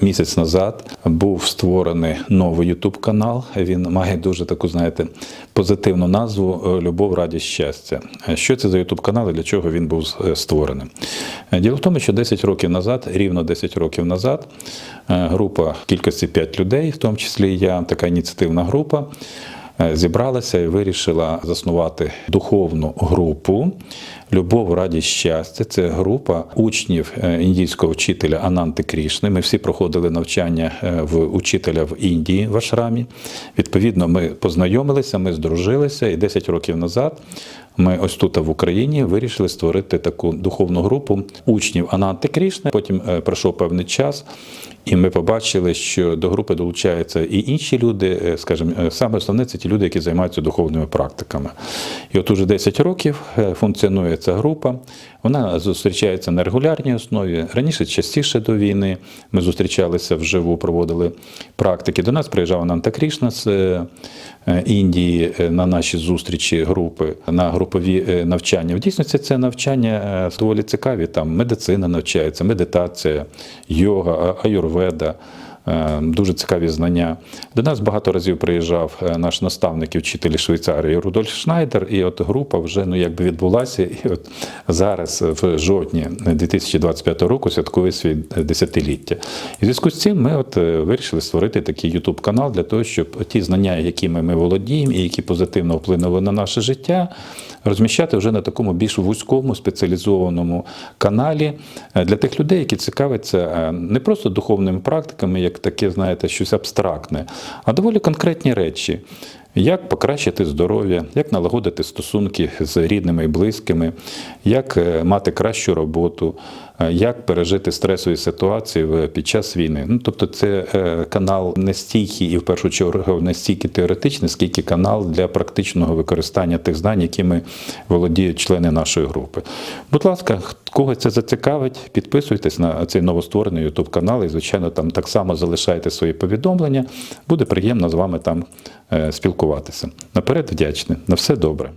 місяць назад був створений новий YouTube канал. Він має дуже таку, знаєте, позитивну назву е, Любов, радість, щастя. Е, Що це за YouTube канал і для чого він був е, створений? Діло в тому, що 10 років назад, рівно 10 років назад, група кількості 5 людей, в тому числі я, така ініціативна група, зібралася і вирішила заснувати духовну групу Любов, радість, щастя. Це група учнів е, індійського вчителя Ананти Крішни. Ми всі проходили навчання е, в учителя в Індії в Ашрамі. Відповідно, ми познайомилися, ми здружилися, і 10 років назад ми ось тут в Україні вирішили створити таку духовну групу учнів Ананти Крішни. Потім е, пройшов певний час, і ми побачили, що до групи долучаються і інші люди. е, Скажімо, е, саме основне це ті люди, які займаються духовними практиками. І от уже 10 років е, функціонує ця група. Вона зустрічається на регулярній основі. Раніше частіше до війни ми зустрічалися вживу, проводили практики. До нас приїжджав Ананта Крішна з е, е, Індії на наші зустрічі групи, на групові навчання. В дійсності це навчання доволі цікаві. Там медицина навчається, медитація, йога, аюрведа. Е, Дуже цікаві знання. До нас багато разів приїжджав е, наш наставник і вчитель Швейцарії Рудольф Шнайдер, і от група вже ну якби відбулася. І от зараз, в жовтні 2025 року, святкує свій десятиліття. І в зв'язку з цим ми от е, вирішили створити такий YouTube канал для того, щоб ті знання, якими ми володіємо, і які позитивно вплинули на наше життя, розміщати вже на такому більш вузькому спеціалізованому каналі е, для тих людей, які цікавляться е, не просто духовними практиками, як таке, знаєте, щось абстрактне, а доволі конкретні речі. Як покращити здоров'я, як налагодити стосунки з рідними і близькими, як е, мати кращу роботу, як пережити стресові ситуації під час війни. Ну, тобто, це е, канал не стільки і в першу чергу не стільки теоретичний, скільки канал для практичного використання тих знань, якими володіють члени нашої групи. Будь ласка, кого це зацікавить, підписуйтесь на цей новостворений YouTube канал і, звичайно, там так само залишайте свої повідомлення. Буде приємно з вами там е, спілкуватися. Наперед вдячний. На все добре.